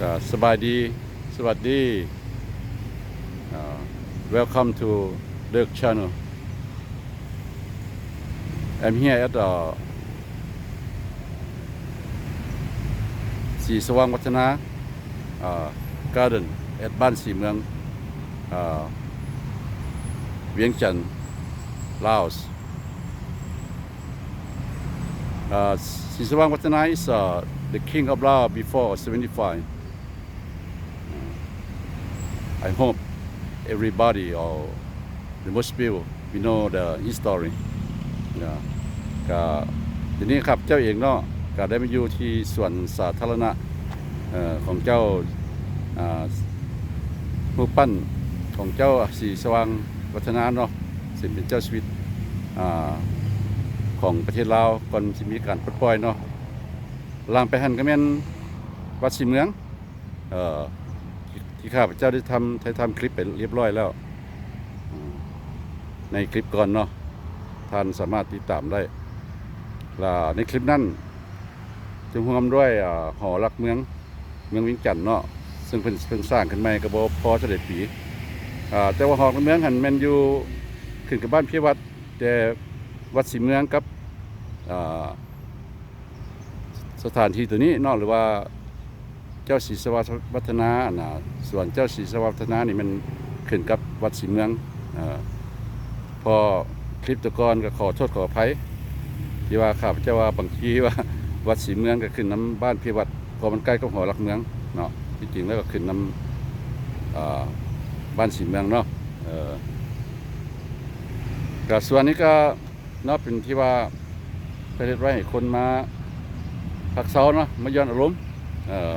ก็สบายดี สวัสดีอ่า welcome to Dirk channel I'm here at the สีสว่างวัฒนาอ่า garden at บ้านสีเมืองอ่าเวียงจันทร์ลาว Uh, Sisawang Watana is uh, the king of Lao before 75. I hope everybody or the most people we know the history. Yeah. ก็ทีนี้ครับเจ้าเองเนาะก็ได้มาอยู่ที่สวนสาธารณะเอ่อของเจ้าผู้ปั้นของเจ้าสีสว่างวัฒนาเนาะซึ่งเป็นเจ้าชีวิตอ่าของประเทศลาวก่อนสิมีการปลดปล่อยเนาะลางไปหันก็แม่นวัดสีเมืองเอ่อ ที่ข้าพเจ้าได้ทำได้ทำคลิปไปเรียบร้อยแล้ว ในคลิปก่อนเนาะท่านสามารถติดตามได้และในคลิปนั้นจึงรวมด้วยอ่าหอรักเมืองเมืองวิงจันเนาะซึ่งเป็นเพิ่งสร้างขึ้นใหม่กระบอกพอเสด็จปีแต่ว่าหอรักเมืองหันแมนอยู่ขึ้นกับบ้านพี่วัดแต่วัดศรีเมืองกับสถานที่ตัวนี้เนอกหรือว่า จ้าศรีสวัฒนานะส่วนเจ้าศรีสวัฒนานี่มันขึ้นกับวัดศรีเมืองอพอคลิปตะกอนก็ขอโทษขออภัยที่ว่าข้าพเจ้าว่าบางทีว่าวัดศรีเมืองก็ขึ้นน้ำบ้านพี่วัดเพอมันใกล้กับหอรักเมืองเนาะที่จริงแล้วก็ขึ้นน้ำบ้านศรีเมืองเนาะเออก็ส่วนนี้ก็นาะเป็นที่ว่าไปเฮ็ดไว้ให้คนมาพักเซาเนาะมาย้อนอารมณ์เอ่อ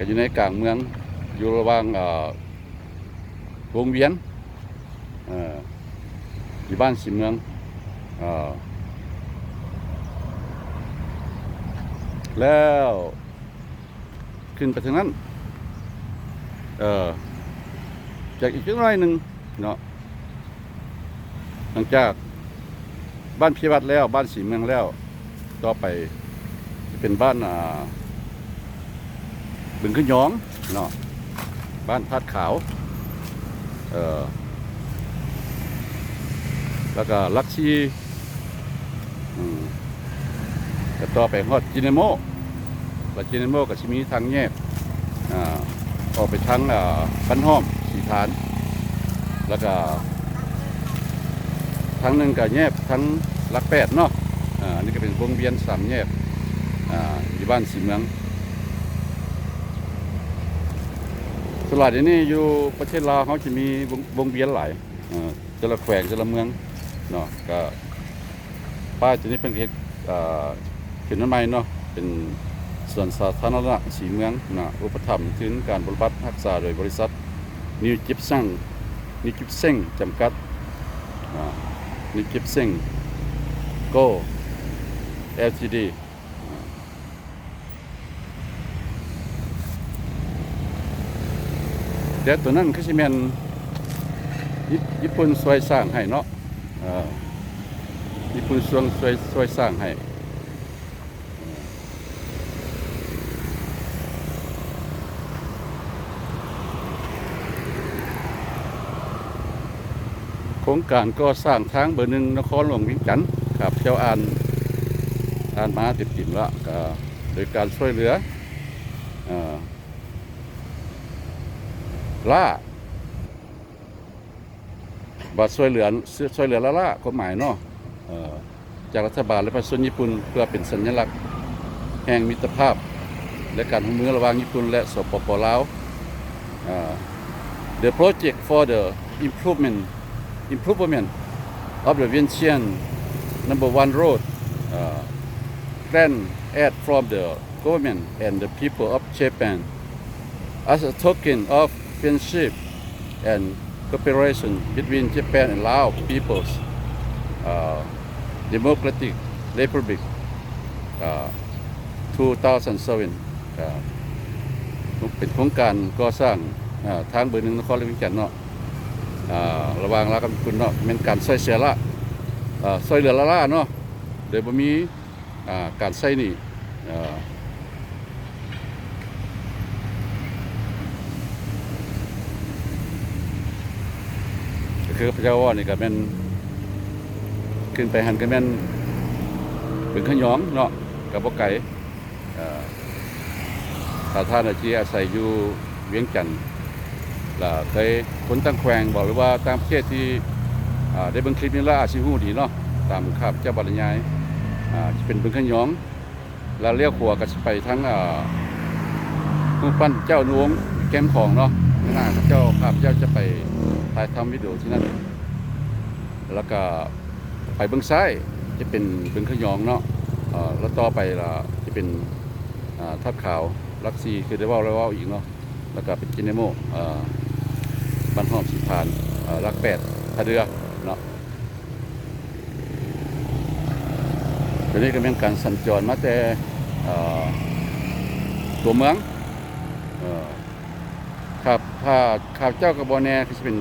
ก็อยู่ในกลางเมืองอยู่ระหว่างวงเวียนอยู่บ้านสีเมืองอแล้วขึ้นไปทางนั้นเออจากอีกจังไรหนึ่งเนาะหลังจากบ้านพิวัตรแล้วบ้านสีเมืองแล้ว ต่อไปเป็นบ้านอ่า บึงขึ้นยองเนาะบ้านพัดขาว เออแล้วก็ลักชีอืมก็ต่อไปฮอดจินเนโมแล้วจินเนโมก็ชิมีทางแยกอ่าออกไปทั้งอ่าบ้านห้อมสีฐาน แล้วก็ทั้งหนึ่งก็แยบทั้งลักแปดเนาะอ่าอันนี้ก็เป็นวงเวียนสามแยบอ่าอยู่บ้านสีเมือง สลัดอันนี้อยู่ประเทศลาวเขาจะมีวงวงเวียนหลายอ่าแต่ละแขวงแต่ละเมืองเนาะก็ป้ายตัวนี้เป็นเฮ็ดอ่าเป็นน้ำไม้เนาะเป็นส่วนสาธารณะสีเมืองนะอุปถัมภ์ถึงการบริบัติรักษาโดยบริษัทนิวจิปซังนิวจิปเซงจำกัดนิวจิปเซงโก LTD อ่า แต่ตัวนั้นคือสิแมนญี่ปุ่นช่วยสร้างให้เนาะญี่ปุ่นช่วยช่วยช่วยสร้างให้โครงการก็สร้างทางเบอร์หนึ่งนครหลวงวิงจันครับเจ้าอ่านอ่านมาติดติมละก็โดยการช่วยเหลืออ่อ ล่าบัตรช่วยเหลือช่วยเหลือละล่ากฎหมายเนาะจากรัฐบาลและประชาชนญี่ปุ่นเพื่อเป็นสัญลักษณ์ แห่งมิตรภาพ และการร่วมมือระหว่างญี่ปุ่นและสปปลาวอ่า The project for the improvement improvement of the Vientiane number one road uh, grant aid from the government and the people of Japan as a token of friendship and cooperation between Japan and Lao peoples uh, Democratic Republic uh, 2007uh, เป็นโครงการก่อสร้างทางเบอร์หนึ่งนครหลวงวิงจันทน์เนาะระวางลาวกับญี่ปุ่นเนาะเป็นการช่วยเสียละอ่าช่วยเหลือละล่าเนาะโดยบ่มีการใส่นี่เอ่อก็ คือพระเจ้าว่านี่ก็แม่นขึ้นไปหันก็แม่นเป็นขยองเนาะกับบ่ไก่ข้าท่านอาชีอาศัยอยู่เวียงจันทน์ล่ะเคยคนตั้งแขวงบอกเลยว่าตามประเทศที่ได้เบิ่งคลิปนี้แล้วอาจสิฮู้ดีเนาะตามข้าพเจ้าบรรยายอ่าสิเป็นเบิ่งขยองแล้วเลี้ยวขัวก็ไปทั้งผู้ปั้นเจ้านวงแก้มของเนาะหน้าเจ้าข้าพเจ้าจะไป ถ่ายทำวิดีโอที่นั่น แล้วก็ไปเบื้องซ้ายจะเป็นเบื้องขยองเนาะแล้วต่อไปละจะเป็นทับขาวลักซีคือได้ว่าแล้วเว่าอีกเนาะแล้วก็เป็นจินเนโม่บ้านหอมสีพานลักแปดท่าเรือเนาะตอนนี้ก็เป็นการสัญจรมาแต่ตัวเมืองเอ่อ ครับถ้าข้าพเจ้ากับบอแน่ก็จะเป็น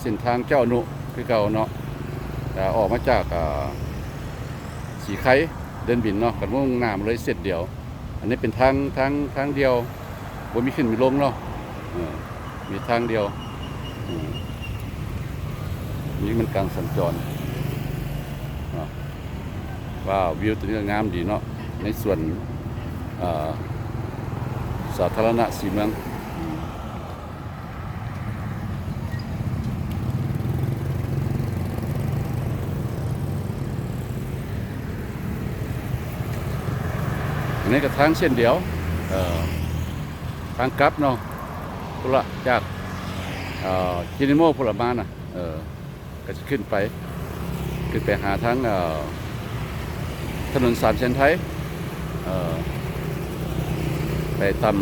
เส้นทางเจ้าอนุคือเก่าเนาะอ่ออกมาจากสีไข่เดินบินเนาะกันมุ่งหน้ามาเลยเสร็จเดียว อันนี้เป็นทางทางทางเดียวบ่มีขึ้นมีลงเนาะมีทางเดียวนี่มันการสัญจรว้าววิวตัวนี้งามดีเนาะในส่วนสาธารณะสีเมือง อั นี้ก็ทางเส้นเดียวทางกลับเนาะพุละจากจินิโมพุละมาน่ะเออก็จะขึ้นไปขึ้นไปหาทางถนนสามเส้นไทยไปตาม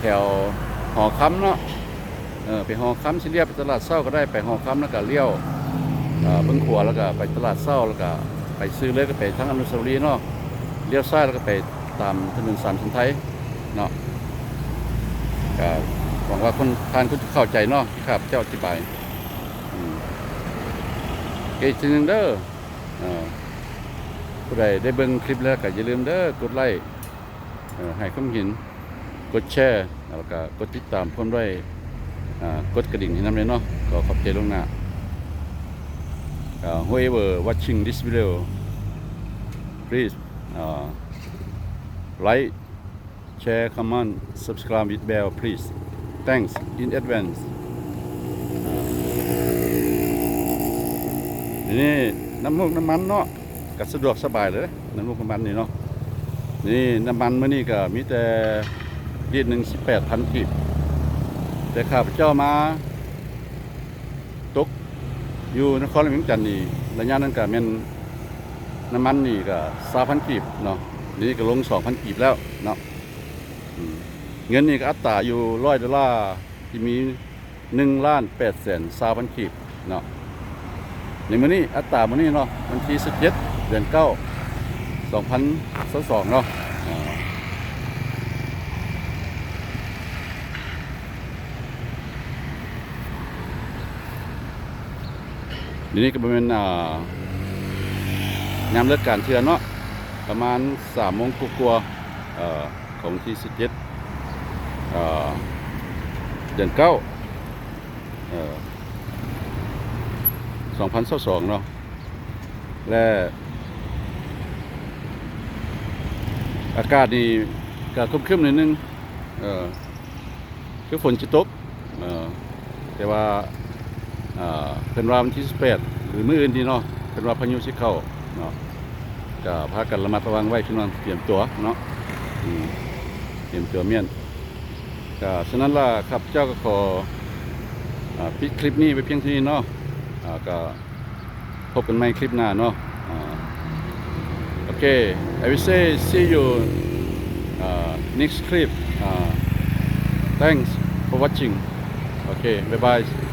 แถวหอค้ำเนาะเออไปหอค้ำสิเรียบไปตลาดเศร้าก็ได้ไปหอค้ำแล้วก็เลี้ยวเบิ้งขวาแล้วก็ไปตลาดเศร้าแล้วก็ไปซื้อเลยก็ไปทางอนุสาวรีย์เนาะเลี้ยวซ้ายแล้วก็ไป ตามถนนสามชันไทยเนาะก็หวังว่าคนทานคุณจะเข้าใจเนาะที่ข้าพเจ้าอธิบายเกจนึงเด้อเอ่อผู้ใดได้เบิ่งคลิปแล้วก็อย่าลืมเด้อกดไลค์ให้ความเห็นกดแชร์แล้วก็กดติดตามพร้อมด้วยกดกระดิ่งให้น้ำเลยเนาะก็ขอบใจล่วงหน้า uh, whoever watching this video please uh, like, share, comment, subscribe with bell, please. Thanks in advance. นี่น้ำมูกน้ำมันเนาะก็สะดวกสบายเลยน้ำมูกน้ำมันนี่เนาะนี่น้ำมันเมื้อนี้ก็มีแต่ลิตรหนึ่งสิบแปดพันกีบแต่ข้าพเจ้ามาตกอยู่นครหลวงจันทน์นี่ระยะนั้นก็แม่นน้ำมันนี่ก็สามพันกีบเนาะ นี่ก็ลงสองพันกีบแล้วเนาะเงินนี่ก็อัตราอยู่ร้อยดอลลาร์ที่มีหนึ่งล้านแปดแสนสามพันกีบเนาะในมื้อนี้อัตรามื้อนี้เนาะวันที่สิบเจ็ดเดือนเก้าสองพันสองเนาะอ่าเดี๋ยวนี้ก็เป็นอ่ายามเลิกการเทือนเนาะ ประมาณสามโมงกว่าๆเอ่อของที่สิบเจ็ดเดือนเก้าสองพันสองเนาะและอากาศนี่ก็ครึมๆหน่อยนึงเอ่อคือฝนจะตกแต่ว่าเป็นว่าวันที่สิบแปดหรือมื้ออื่นดีเนาะเป็นว่าพายุสิเข้าเนาะ ก็พากันระมัดระวังไว้พี่น้องเตรียมตัวเนาะเตรียมตัวเมียนก็ฉะนั้นล่ะครับเจ้าก็ขอปิดคลิปนี้ไปเพียงเท่านี้เนาะก็พบกันใหม่คลิปหน้าเนาะโอเค I will say see you uh, next clip uh, thanks for watching okay bye bye